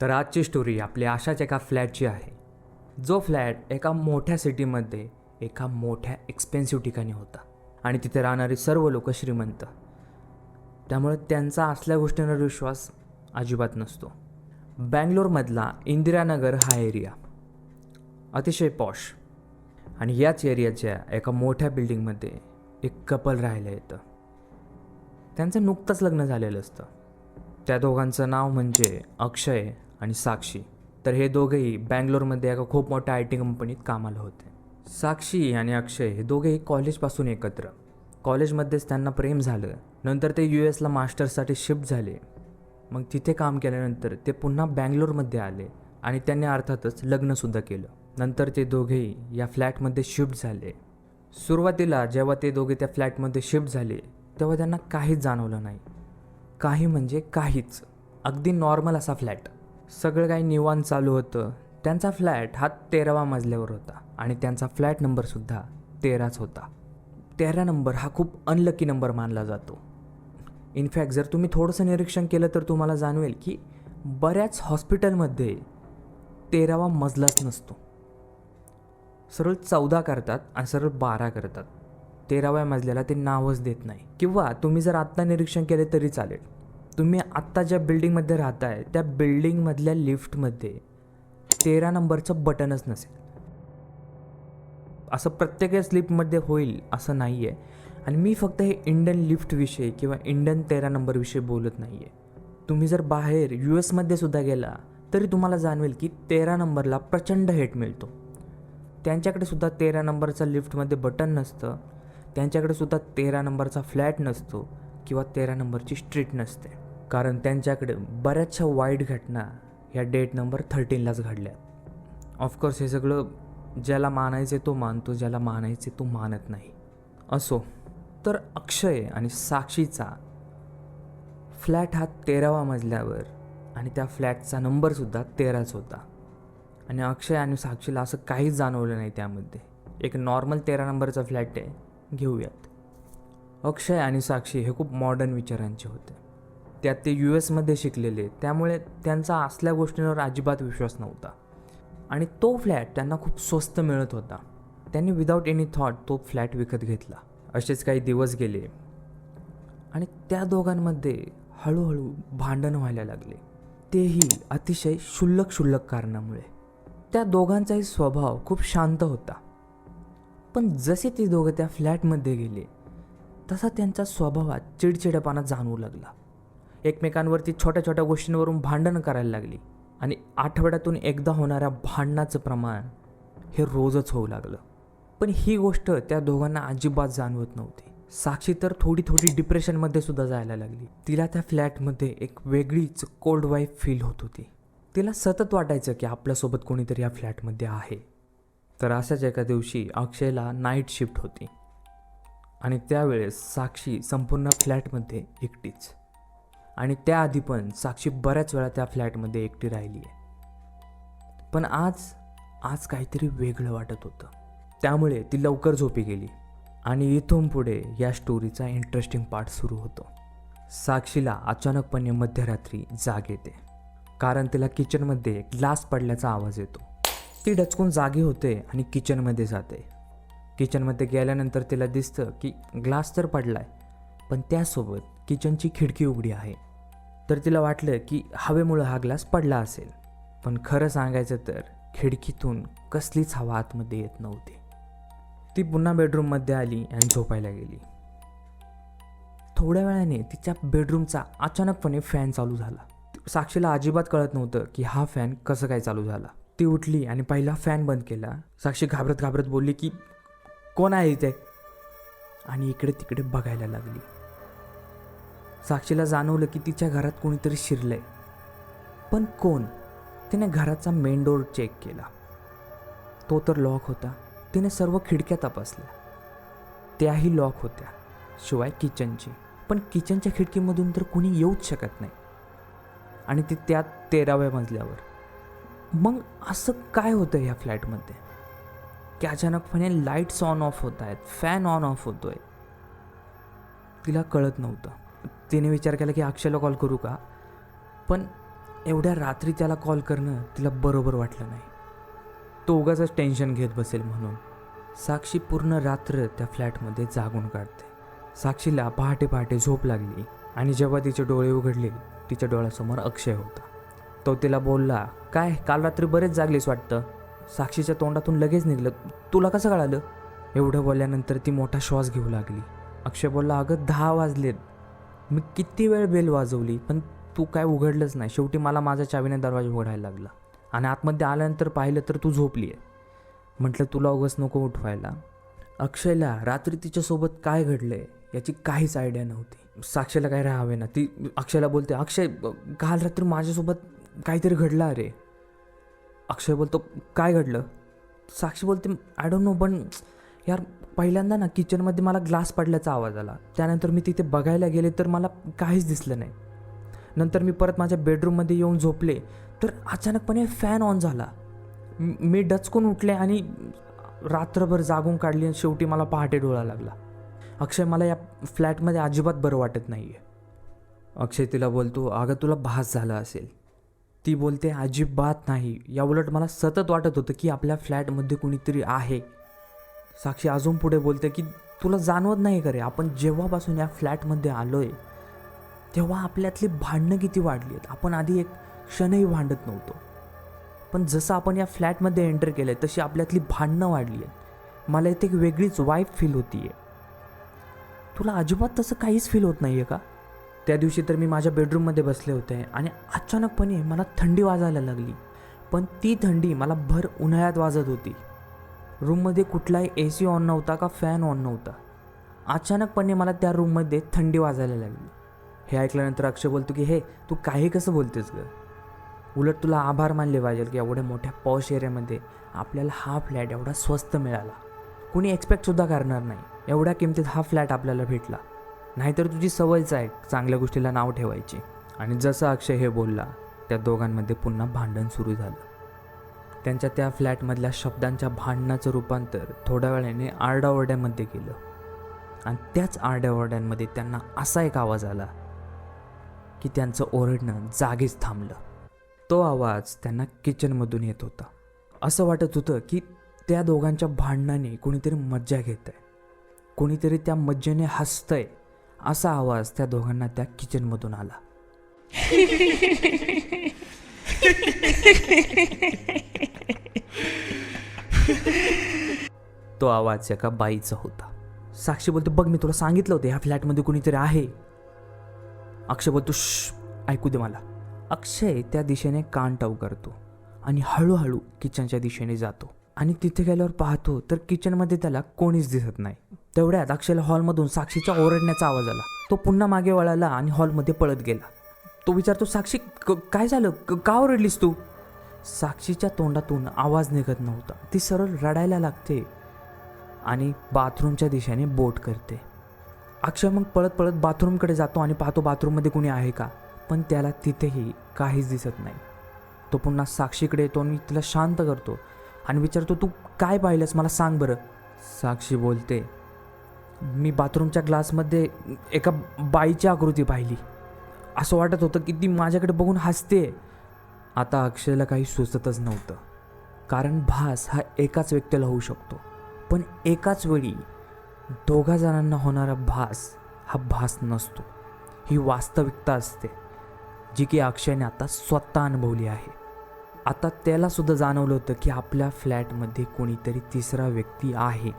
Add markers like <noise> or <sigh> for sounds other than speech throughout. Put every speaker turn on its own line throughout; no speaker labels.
तर आजची स्टोरी आपली अशाच एका फ्लॅटची आहे. जो फ्लॅट एका मोठ्या सिटीमध्ये एका मोठ्या एक्सपेन्सिव्ह ठिकाणी होता. आणि तिथे राहणारी सर्व लोक श्रीमंत. त्यामुळे त्यांचा असल्या गोष्टींवर विश्वास अजिबात नसतो. बँगलोरमधला इंदिरानगर हा एरिया अतिशय पॉश आणि याच एरियाच्या एका मोठ्या बिल्डिंगमध्ये एक कपल राहायला येतं त्यांचं नुकतंच लग्न झालेलं असतं. त्या दोघांचं नाव म्हणजे अक्षय आणि साक्षी. तर हे दोघेही बँगलोरमध्ये एका खूप मोठ्या आय टी कंपनीत कामाला होते. साक्षी आणि अक्षय हे दोघेही कॉलेजपासून एकत्र. कॉलेजमध्येच त्यांना प्रेम झालं. नंतर ते यू एसला मास्टर्ससाठी शिफ्ट झाले. मग तिथे काम केल्यानंतर ते पुन्हा बँगलोरमध्ये आले आणि त्यांनी अर्थातच लग्नसुद्धा केलं. नंतर ते दोघेही या फ्लॅटमध्ये शिफ्ट झाले. सुरुवातीला जेव्हा ते दोघे त्या फ्लॅटमध्ये शिफ्ट झाले तेव्हा त्यांना काहीच जाणवलं नाही. काही म्हणजे काहीच. अगदी नॉर्मल असा फ्लॅट. सगळं काही निवांत चालू होतं. त्यांचा फ्लॅट हा तेरावा मजल्यावर होता आणि त्यांचा फ्लॅट नंबरसुद्धा तेराच होता. तेरा नंबर हा खूप अनलकी नंबर मानला जातो. इनफॅक्ट जर तुम्ही थोडंसं निरीक्षण केलं तर तुम्हाला जाणवेल की बऱ्याच हॉस्पिटलमध्ये तेरावा मजलाच नसतो. सरळ चौदा करतात आणि सरळ बारा करतात. तेराव्या मजल्याला ते नावच देत नाही. किंवा तुम्ही जर आत्ता निरीक्षण केले तरी चालेल. तुम्ही आत्ता ज्या बिल्डिंगमध्ये राहताय त्या बिल्डिंगमधल्या लिफ्टमध्ये तेरा नंबरचं बटनच नसेल. असं प्रत्येक स्लिपमध्ये होईल असं नाही आहे आणि मी फक्त हे इंडियन लिफ्टविषयी किंवा इंडियन तेरा नंबरविषयी बोलत नाही आहे तुम्ही जर बाहेर यू एसमध्ये सुद्धा गेला तरी तुम्हाला जाणवेल की तेरा नंबरला प्रचंड हेट मिळतो. त्यांच्याकडे सुद्धा तेरा नंबरचा लिफ्टमध्ये बटन नसतं. त्यांच्याकडे सुद्धा तेरा नंबरचा फ्लॅट नसतो किंवा तेरा नंबरची स्ट्रीट नसते. कारण त्यांच्याकडे बऱ्याचशा वाईट घटना ह्या डेट नंबर थर्टीनलाच घडल्या ऑफकोर्स हे सगळं ज्याला मानायचे तो मानतो ज्याला मानायचे तो मानत नाही. असो तर अक्षय आणि साक्षीचा फ्लॅट हा तेरावा मजल्यावर आणि त्या फ्लॅटचा नंबरसुद्धा तेराच होता. आणि अक्षय आणि साक्षीला असं काहीच जाणवलं नाही त्यामध्ये. एक नॉर्मल तेरा नंबरचा फ्लॅट आहे घेऊयात. अक्षय आणि साक्षी हे खूप मॉडर्न विचारांचे होते. त्यात ते यू एसमध्ये शिकलेले. त्यामुळे त्यांचा असल्या गोष्टींवर अजिबात विश्वास नव्हता. आणि तो फ्लॅट त्यांना खूप स्वस्त मिळत होता. त्यांनी विदाऊट एनी थॉट तो फ्लॅट विकत घेतला. असेच काही दिवस गेले. आणि त्या दोघांमध्ये हळूहळू भांडण व्हायला लागले. तेही अतिशय क्षुल्लक क्षुल्लक कारणामुळे. त्या दोघांचाही स्वभाव खूप शांत होता. पण जसे ते दोघं त्या फ्लॅटमध्ये गेले तसा त्यांच्या स्वभावात चिडचिडेपणा जाणवू लागला. एकमेकांवरती छोट्या छोट्या गोष्टींवरून भांडणं करायला लागली. आणि आठवड्यातून एकदा होणाऱ्या भांडणाचं प्रमाण हे रोजच होऊ लागलं. पण ही गोष्ट त्या दोघांना अजिबात जाणवत नव्हती. साक्षी तर थोडी थोडी डिप्रेशनमध्ये सुद्धा जायला लागली. तिला त्या फ्लॅटमध्ये एक वेगळीच कोल्ड वाईफ फील होत होती. तिला सतत वाटायचं की आपल्यासोबत कोणीतरी या फ्लॅटमध्ये आहे. तर अशाच एका दिवशी अक्षयला नाईट शिफ्ट होती. आणि त्यावेळेस साक्षी संपूर्ण फ्लॅटमध्ये एकटीच. आणि त्याआधी पण साक्षी बऱ्याच वेळा त्या फ्लॅटमध्ये एकटी राहिली आहे. पण आज आज काहीतरी वेगळं वाटत होतं. त्यामुळे ती लवकर झोपी गेली आणि इथून पुढे या स्टोरीचा इंटरेस्टिंग पार्ट सुरू होतो. साक्षीला अचानकपणे मध्यरात्री जाग येते. कारण तिला किचनमध्ये ग्लास पडल्याचा आवाज येतो. ती डचकून जागी होते आणि किचनमध्ये जाते. किचनमध्ये गेल्यानंतर तिला दिसतं की ग्लास तर पडलाय पण त्यासोबत किचनची खिडकी उघडी आहे. तर तिला वाटलं की हवेमुळं हा ग्लास पडला असेल. पण खरं सांगायचं तर खिडकीतून कसलीच हवा आतमध्ये येत नव्हती. ती पुन्हा बेडरूममध्ये आली आणि झोपायला गेली. थोड्या वेळाने तिच्या बेडरूमचा अचानकपणे फॅन चालू झाला. साक्षीला अजिबात कळत नव्हतं की हा फॅन कसं काय चालू झाला. ती उठली आणि पहिला फॅन बंद केला. साक्षी घाबरत घाबरत बोलली की कोण आहे इथे? आणि इकडे तिकडे बघायला लागली. साक्षीला जाणवलं की तिच्या घरात कोणीतरी शिरलंय. पण कोण? तिने घराचा मेन डोर चेक केला. तो तर लॉक होता. तिने सर्व खिडक्या तपासल्या. त्याही लॉक होत्या शिवाय किचनची पण किचनच्या खिडकीमधून तर कुणी येऊच शकत नाही. आणि ती त्यात तेराव्या मजल्यावर. मग असं काय होतं ह्या फ्लॅटमध्ये? की अचानकपणे लाईट्स ऑन ऑफ होत आहेत फॅन ऑन ऑफ होतोय. तिला कळत नव्हतं. तिने विचार केला की अक्षयला कॉल करू का? पण एवढ्या रात्री त्याला कॉल करणं तिला बरोबर वाटलं नाही. तो उगाच टेन्शन घेत बसेल म्हणून. साक्षी पूर्ण रात्र त्या फ्लॅटमध्ये जागून काढते. साक्षीला पहाटे पहाटे झोप लागली आणि जेव्हा तिचे डोळे उघडले तिच्या डोळ्यासमोर अक्षय होता. तो तिला बोलला काय काल रात्री बरेच जागलीस वाटतं? साक्षीच्या तोंडातून लगेच निघलं. तुला कसं कळालं? एवढं बोलल्यानंतर ती मोठा श्वास घेऊ लागली. अक्षय बोलला अगं दहा वाजलेत. मी किती वेळ बेल वाजवली पण तू काय उघडलंच नाही. शेवटी मला माझ्या चावीने दरवाजा उघडायला लागला. आणि आतमध्ये आल्यानंतर पाहिलं तर तू झोपली आहे. म्हटलं तुला उगस नको उठवायला. अक्षयला रात्री तिच्यासोबत काय घडलंय याची काहीच आयडिया नव्हती. साक्षीला काय राहावे ना. ती अक्षयला बोलते अक्षय काल रात्री माझ्यासोबत काहीतरी घडलं अरे. अक्षय बोलतो काय घडलं? साक्षी बोलते आय डोंट नो पण यार पहिल्यांदा ना किचनमध्ये मला ग्लास पडल्याचा आवाज आला. त्यानंतर मी तिथे बघायला गेले तर मला काहीच दिसलं नाही. नंतर मी परत माझ्या बेडरूममध्ये येऊन झोपले तर अचानकपणे फॅन ऑन झाला. मी डचकून उठले आणि रात्रभर जागून काढली आणि शेवटी मला पहाटे डोळा लागला. अक्षय मला या फ्लॅटमध्ये अजिबात बरं वाटत नाही आहे अक्षय तिला बोलतो अगं तुला भास झाला असेल. ती बोलते अजिबात नाही. याउलट मला सतत वाटत होतं की आपल्या फ्लॅटमध्ये कुणीतरी आहे. साक्षी अजून पुढे बोलते की तुला जाणवत नाही का रे आपण जेव्हापासून या फ्लॅटमध्ये आलो आहे तेव्हा आपल्यातली भांडणं किती वाढली आहेत? आपण आधी एक क्षणही भांडत नव्हतो. पण जसं आपण या फ्लॅटमध्ये एंटर केलं आहे तशी आपल्यातली भांडणं वाढली आहेत. मला इथे एक वेगळीच वाईफ फील होती आहे तुला अजिबात तसं काहीच फील होत नाही आहे का? त्या दिवशी तर मी माझ्या बेडरूममध्ये बसले होते आणि अचानकपणे मला थंडी वाजायला लागली. पण ती थंडी मला भर उन्हाळ्यात वाजत होती. रूममध्ये कुठलाही ए सी ऑन नव्हता का फॅन ऑन नव्हता. अचानकपणे मला त्या रूममध्ये थंडी वाजायला लागली. हे ऐकल्यानंतर अक्षय बोलतो की हे तू काही कसं बोलतेस ग? उलट तुला आभार मानले पाहिजे की एवढ्या मोठ्या पॉश एरियामध्ये आपल्याला हा फ्लॅट एवढा स्वस्त मिळाला. कुणी एक्सपेक्टसुद्धा करणार नाही. एवढ्या किमतीत हा फ्लॅट आपल्याला भेटला. नाहीतर तुझी सवयच आहे चांगल्या गोष्टीला नाव ठेवायची. आणि जसं अक्षय हे बोलला त्या दोघांमध्ये पुन्हा भांडण सुरू झालं. त्यांच्या त्या फ्लॅटमधल्या शब्दांच्या भांडणाचं रूपांतर थोड्या वेळाने आरडाओरड्यामध्ये केलं. आणि त्याच आरड्याओरड्यांमध्ये त्यांना असा एक आवाज आला की त्यांचं ओरडणं जागीच थांबलं. तो आवाज त्यांना किचनमधून येत होता. असं वाटत होतं की त्या दोघांच्या भांडणाने कोणीतरी मज्जा घेत आहे कोणीतरी त्या मज्जेने हसतंय असा आवाज त्या दोघांना त्या किचनमधून आला. <laughs> तो आवाज एका बाईचा होता. साक्षी बोलते बघ मी तुला सांगितलं होतं ह्या फ्लॅटमध्ये कोणीतरी आहे. अक्षय बोलतो श ऐकू दे मला. अक्षय त्या दिशेने कान टाऊ करतो आणि हळूहळू किचनच्या दिशेने जातो. आणि तिथे गेल्यावर पाहतो तर किचनमध्ये त्याला कोणीच दिसत नाही. तेवढ्यात अक्षयला हॉलमधून साक्षीच्या ओरडण्याचा आवाज आला. तो पुन्हा मागे वळाला आणि हॉलमध्ये पळत गेला. तो विचारतो साक्षी क- काय झालं? का ओरडलीस तू? साक्षीच्या तोंडातून आवाज निघत नव्हता. ती सरळ रडायला लागते. आणि बाथरूमच्या दिशेने बोट करते. अक्षय मग पळत पळत बाथरूमकडे जातो आणि पाहतो बाथरूममध्ये कुणी आहे का? पण त्याला तिथेही काहीच दिसत नाही. तो पुन्हा साक्षीकडे येतो आणि तिला शांत करतो आणि विचारतो तू काय पाहिलंस? मला सांग बरं. साक्षी बोलते मी बाथरूमच्या ग्लासमध्ये एका बाईची आकृती पाहिली. असं वाटत होतं की ती माझ्याकडे बघून हसते. आता अक्षयला काही सुचतच नव्हतं कारण भास हा एकाच व्यक्तीला होऊ शकतो. पण एकाच वेळी दोघा जणांना होणारा भास हा भास नसतो. ही वास्तविकता असते जी की अक्षयने आता स्वतः अनुभवली आहे. आता त्यालासुद्धा जाणवलं होतं की आपल्या फ्लॅटमध्ये कोणीतरी तिसरा व्यक्ती आहे.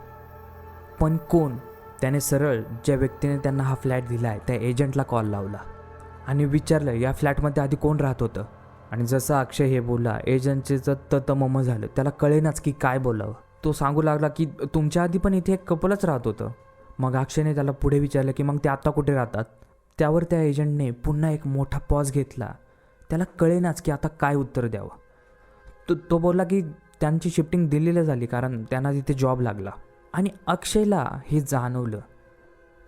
पण कोण? त्याने सरळ ज्या व्यक्तीने त्यांना हा फ्लॅट दिला आहे त्या एजंटला कॉल लावला आणि विचारलं या फ्लॅटमध्ये आधी कोण राहत होतं? आणि जसं अक्षय हे बोलला एजंटचे तर ततमम झालं. त्याला कळेनाच की काय बोलावं. तो सांगू लागला की तुमच्या आधी पण इथे एक कपलच राहत होतं. मग अक्षयने त्याला पुढे विचारलं की मग ते आत्ता कुठे राहतात? त्यावर त्या एजंटने पुन्हा एक मोठा पॉज घेतला. त्याला कळेनाच की आता काय उत्तर द्यावं. तो तो बोलला की त्यांची शिफ्टिंग दिल्लीला झाली कारण त्यांना तिथे जॉब लागला. आणि अक्षयला हे जाणवलं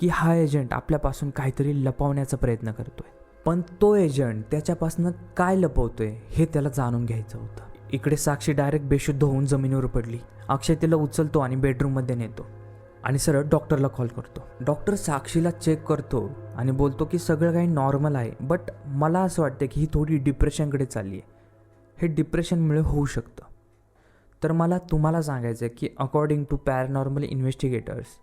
की हा एजंट आपल्यापासून काहीतरी लपवण्याचा प्रयत्न करतोय. पण तो एजंट त्याच्यापासून काय लपवतोय हे त्याला जाणून घ्यायचं होतं. इकडे साक्षी डायरेक्ट बेशुद्ध होऊन जमिनीवर पडली. अक्षय तिला उचलतो आणि बेडरूममध्ये नेतो. आणि सरळ डॉक्टरला कॉल करतो. डॉक्टर साक्षीला चेक करतो आणि बोलतो की सगळं काही नॉर्मल आहे बट मला असं वाटतं की ही थोडी डिप्रेशनकडे चालली आहे हे डिप्रेशनमुळे होऊ शकतं. तर मला तुम्हाला सांगायचं आहे की अकॉर्डिंग टू पॅरानॉर्मल इन्व्हेस्टिगेटर्स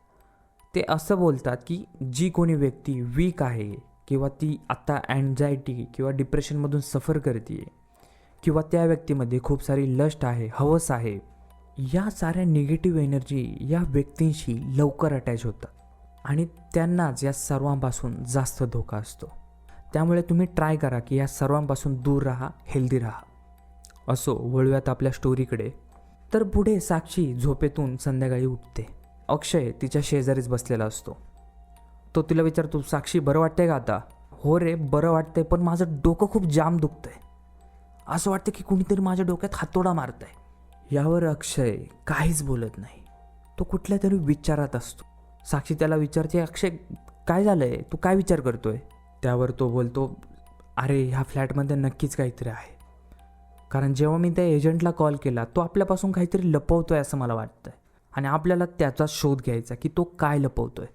ते असं बोलतात की जी कोणी व्यक्ती वीक आहे किंवा ती आत्ता अँझायटी किंवा डिप्रेशनमधून सफर करते किंवा त्या व्यक्तीमध्ये खूप सारी लस्ट आहे हवस आहे या साऱ्या निगेटिव्ह एनर्जी या व्यक्तींशी लवकर अटॅच होतात. आणि त्यांनाच या सर्वांपासून जास्त धोका असतो. त्यामुळे तुम्ही ट्राय करा की या सर्वांपासून दूर राहा हेल्दी राहा. असो वळूयात आपल्या स्टोरीकडे तर पुढे साक्षी झोपेतून संध्याकाळी उठते. अक्षय तिच्या शेजारीच बसलेला असतो. तो तिला विचारतो साक्षी बरं वाटतंय का आता? हो रे बरं वाटतंय पण माझं डोकं खूप जाम दुखतंय. असं वाटतं की कुणीतरी माझ्या डोक्यात हातोडा मारतंय. यावर अक्षय काहीच बोलत नाही. तो कुठल्या तरी विचारात असतो. साक्षी त्याला विचारते अक्षय काय झालंय? तू काय विचार करतोय? त्यावर तो बोलतो अरे ह्या फ्लॅटमध्ये नक्कीच काहीतरी आहे. कारण जेव्हा मी त्या एजंटला कॉल केला तो आपल्यापासून काहीतरी लपवतोय असं मला वाटतंय. आणि आपल्याला त्याचा शोध घ्यायचा की तो काय लपवतोय.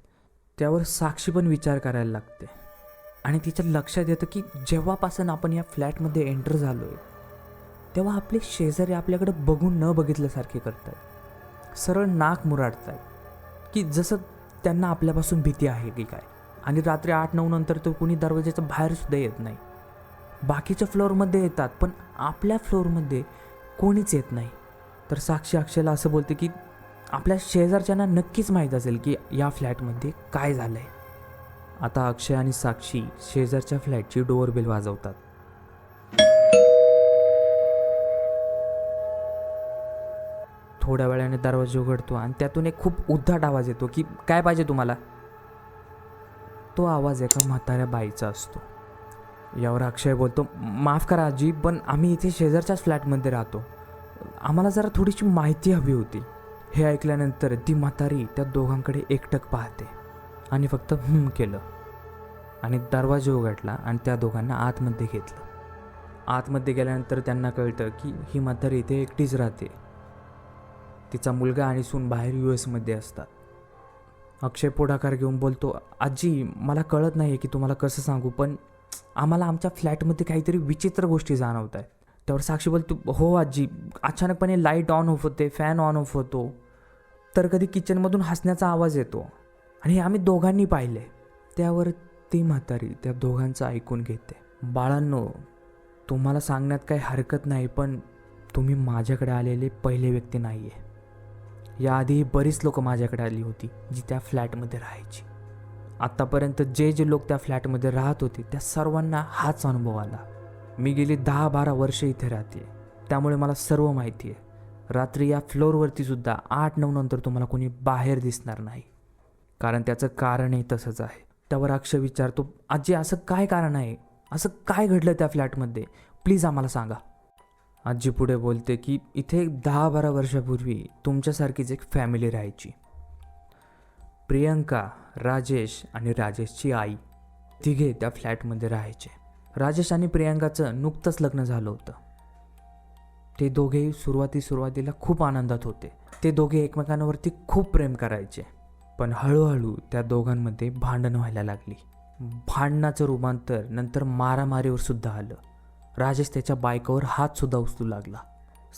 त्यावर साक्षी पण विचार करायला लागते. आणि तिच्या लक्षात येतं की जेव्हापासून आपण या फ्लॅटमध्ये एंटर झालो आहे तेव्हा आपले शेजारी आपल्याकडे बघून न बघितल्यासारखे करतात. सरळ नाक मुराडतात की जसं त्यांना आपल्यापासून भीती आहे की काय. आणि रात्री आठ नऊ नंतर तो कुणी दरवाजाच्या बाहेरसुद्धा येत नाही. बाकीच्या फ्लोअरमध्ये येतात पण आपल्या फ्लोअरमध्ये कोणीच येत नाही. तर साक्षी अक्षयला असं बोलते की आपल्या शेजारच्यांना नक्कीच माहीत असेल की या फ्लॅटमध्ये काय झालं आहे आता अक्षय आणि साक्षी शेजारच्या फ्लॅटची डोअरबेल वाजवतात. थोड्या वेळाने दरवाजा उघडतो आणि त्यातून एक खूप उद्धट आवाज येतो की काय पाहिजे तुम्हाला? तो आवाज एका म्हाताऱ्या बाईचा असतो. यावर अक्षय बोलतो माफ करा आजी पण आम्ही इथे शेजारच्याच फ्लॅटमध्ये राहतो. आम्हाला जरा थोडीशी माहिती हवी होती. हे ऐकल्यानंतर ती म्हातारी त्या दोघांकडे एकटक पाहते. आणि फक्त हम केलं. आणि दरवाजा उघडला आणि त्या दोघांना आतमध्ये घेतलं. आतमध्ये गेल्यानंतर त्यांना कळतं की ही म्हातारी इथे एकटीच राहते. तिचा मुलगा आणि सून बाहेर यू एसमध्ये असतात. अक्षय पुढाकार घेऊन बोलतो आजी मला कळत नाही आहे की तुम्हाला कसं सांगू पण आम्हाला आमच्या फ्लॅटमध्ये काहीतरी विचित्र गोष्टी जाणवत आहेत त्यावर साक्षी बोलतो हो आजी अचानकपणे लाइट ऑन ऑफ होते फॅन ऑन ऑफ होतो. तर कधी किचनमधून हसण्याचा आवाज येतो. आणि आम्ही दोघांनी पाहिले. त्यावर ती म्हातारी त्या दोघांचं ऐकून घेते. बाळांनो तुम्हाला सांगण्यात काही हरकत नाही पण तुम्ही माझ्याकडे आलेले पहिले व्यक्ती नाही आहे याआधीही बरीच लोक माझ्याकडे आली होती जी त्या फ्लॅटमध्ये राहायची. आत्तापर्यंत जे जे लोक त्या फ्लॅटमध्ये राहत होते त्या सर्वांना हाच अनुभव आला. मी गेली दहा बारा वर्ष इथे राहते. त्यामुळे मला सर्व माहिती आहे. रात्री या फ्लोअरवरती सुद्धा आठ नऊ नंतर तुम्हाला कोणी बाहेर दिसणार नाही. कारण त्याचं कारणही तसंच आहे. त्यावर अक्षय विचारतो आजी असं काय कारण आहे? असं काय घडलं त्या फ्लॅटमध्ये? प्लीज आम्हाला सांगा. आजी पुढे बोलते की इथे दहा बारा वर्षापूर्वी तुमच्यासारखीच एक फॅमिली राहायची. प्रियंका राजेश आणि राजेशची आई तिघे त्या फ्लॅटमध्ये राहायचे. राजेश आणि प्रियंकाचं नुकतंच लग्न झालं होतं. ते दोघेही सुरुवाती सुरुवातीला खूप आनंदात होते. ते दोघे एकमेकांवरती खूप प्रेम करायचे. पण हळूहळू त्या दोघांमध्ये भांडण व्हायला लागली. भांडणाचं रूपांतर नंतर मारामारीवर सुद्धा आलं. राजेश त्याच्या बायकावर हात सुद्धा उचलू लागला.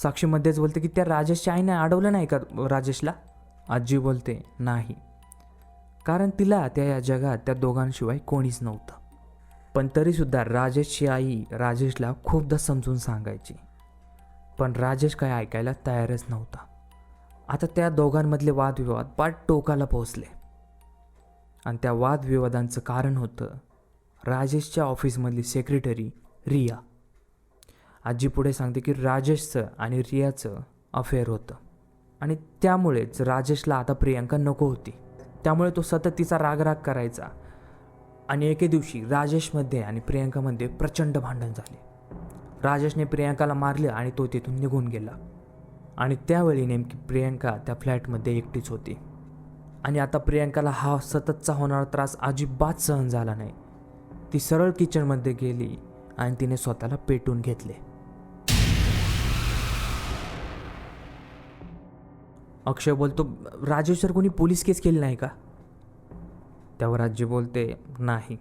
साक्षीमध्येच बोलते की त्या राजेशच्या आईने अडवलं नाही का राजेशला? आजी बोलते नाही. कारण तिला त्या या जगात त्या दोघांशिवाय कोणीच नव्हतं. पण तरीसुद्धा राजेशची आई राजेशला खूपदा समजून सांगायची. पण राजेश काय ऐकायला तयारच नव्हता. आता त्या दोघांमधले वादविवाद पाठ टोकाला पोहोचले. आणि त्या वादविवादांचं कारण होतं राजेशच्या ऑफिसमधली सेक्रेटरी रिया. आजी पुढे सांगते की राजेशचं आणि रियाचं अफेअर होतं. आणि त्यामुळेच राजेशला आता प्रियांका नको होती. त्यामुळे तो सतत तिचा रागराग करायचा. आणि एके दिवशी राजेशमध्ये आणि प्रियांकामध्ये प्रचंड भांडण झाले. राजेशने प्रियांकाला मारलं आणि तो तिथून निघून गेला. आणि त्यावेळी नेमकी प्रियांका त्या फ्लॅटमध्ये एकटीच होती. आणि आता प्रियांकाला हा सततचा होणारा त्रास अजिबात सहन झाला नाही. ती सरळ किचनमध्ये गेली आणि तिने स्वतःला पेटून घेतले. अक्षय बोलतो राजेशवर कोणी पोलीस केस केली नाही का? त्यावर आजी बोलते नाही.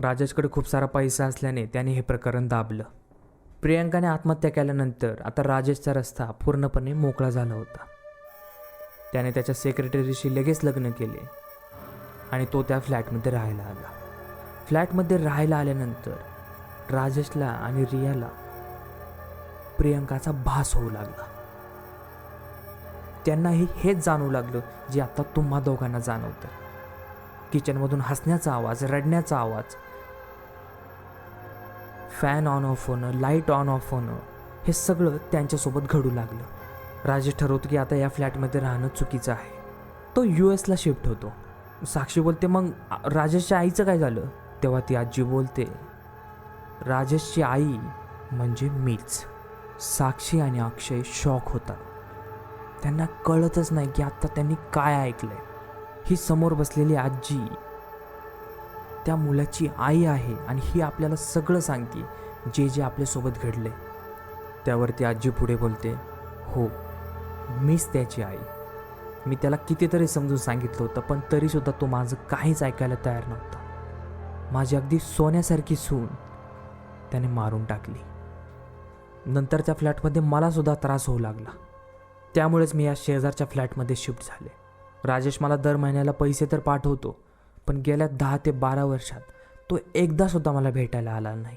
राजेशकडे खूप सारा पैसा असल्याने त्याने हे प्रकरण दाबलं. प्रियांकाने आत्महत्या केल्यानंतर आता राजेशचा रस्ता पूर्णपणे मोकळा झाला होता. त्याने त्याच्या सेक्रेटरीशी लगेच लग्न केले आणि तो त्या फ्लॅटमध्ये राहायला आला. फ्लॅटमध्ये राहायला आल्यानंतर राजेशला आणि रियाला प्रियंकाचा भास होऊ लागला. त्यांनाही हेच जाणवू लागलं जे आता तुम्हा दोघांना जाणवतं. किचनमधून हसण्याचा आवाज रडण्याचा आवाज फॅन ऑन ऑफ होणं लाइट ऑन ऑफ होणं हे सगळं त्यांच्यासोबत घडू लागलं. राजेश ठरवतो की आता या फ्लॅटमध्ये राहणं चुकीचं आहे. तो यू एसला शिफ्ट होतो. साक्षी बोलते मग राजेशच्या आईचं काय झालं? तेव्हा ती आजी बोलते राजेशची आई म्हणजे मीच. साक्षी आणि अक्षय शॉक होतात. त्यांना कळतच नाही की आत्ता त्यांनी काय ऐकलंय. ही समोर बसलेली आजी त्या मुलाची आई आहे आणि ही आपल्याला सगळं सांगते जे जे आपल्यासोबत घडले त्यावरती आजी पुढे बोलते हो मीच त्याची आई. मी त्याला कितीतरी समजून सांगितलं होतं पण तरीसुद्धा तो माझं काहीच ऐकायला तयार नव्हता. माझी अगदी सोन्यासारखी सून त्याने मारून टाकली. नंतरच्या फ्लॅटमध्ये मलासुद्धा त्रास होऊ लागला. त्यामुळेच मी या शेजारच्या फ्लॅटमध्ये शिफ्ट झाले. राजेश मला दर महिन्याला पैसे तर पाठवतो पण गेल्या दहा ते बारा वर्षात तो एकदासुद्धा मला भेटायला आला नाही.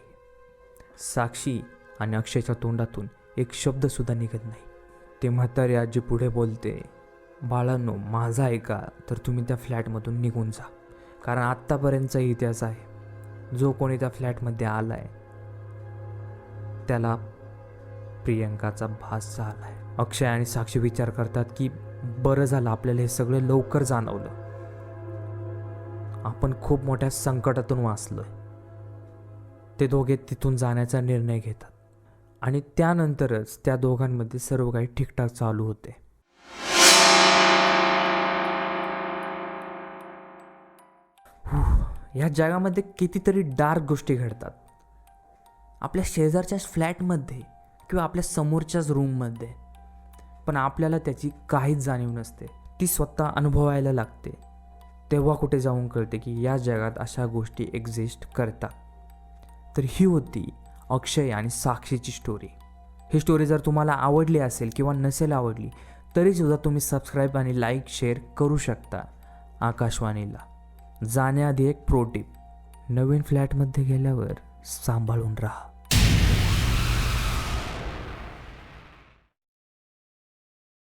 साक्षी आणि अक्षयच्या तोंडातून एक शब्दसुद्धा निघत नाही. ते म्हातारी आजी पुढे बोलते बाळांनो माझा ऐका तर तुम्ही त्या फ्लॅटमधून निघून जा. कारण आत्तापर्यंतचा इतिहास आहे. जो कोणी त्या फ्लॅटमध्ये आला आहे त्याला प्रियंकाचा भास झाला आहे अक्षय आणि साक्षी विचार करतात की बरं झालं आपल्याला हे सगळं लवकर जाणवलं. आपण खूप मोठ्या संकटातून वाचलोय. ते दोघे तिथून जाण्याचा निर्णय घेतात. आणि त्यानंतरच त्या दोघांमध्ये सर्व काही ठीकठाक चालू होते. या जगामध्ये कितीतरी डार्क गोष्टी घडतात. आपल्या शेजारच्याच फ्लॅटमध्ये किंवा आपल्या समोरच्याच रूममध्ये पण आपल्याला त्याची काहीच जाणीव नसते. ती स्वतः अनुभवायला लागते. तेव्हा कुठे जाऊन कळते की या जगात अशा गोष्टी एक्झिस्ट करतात तर ही होती अक्षय आणि साक्षीची स्टोरी ही स्टोरी जर तुम्हाला आवडली असेल किंवा नसेल आवडली तरीसुद्धा तुम्ही सबस्क्राईब आणि लाईक शेअर करू शकता आकाशवाणीला. जाण्याआधी एक प्रोटीप नवीन फ्लॅटमध्ये गेल्यावर सांभाळून राहा.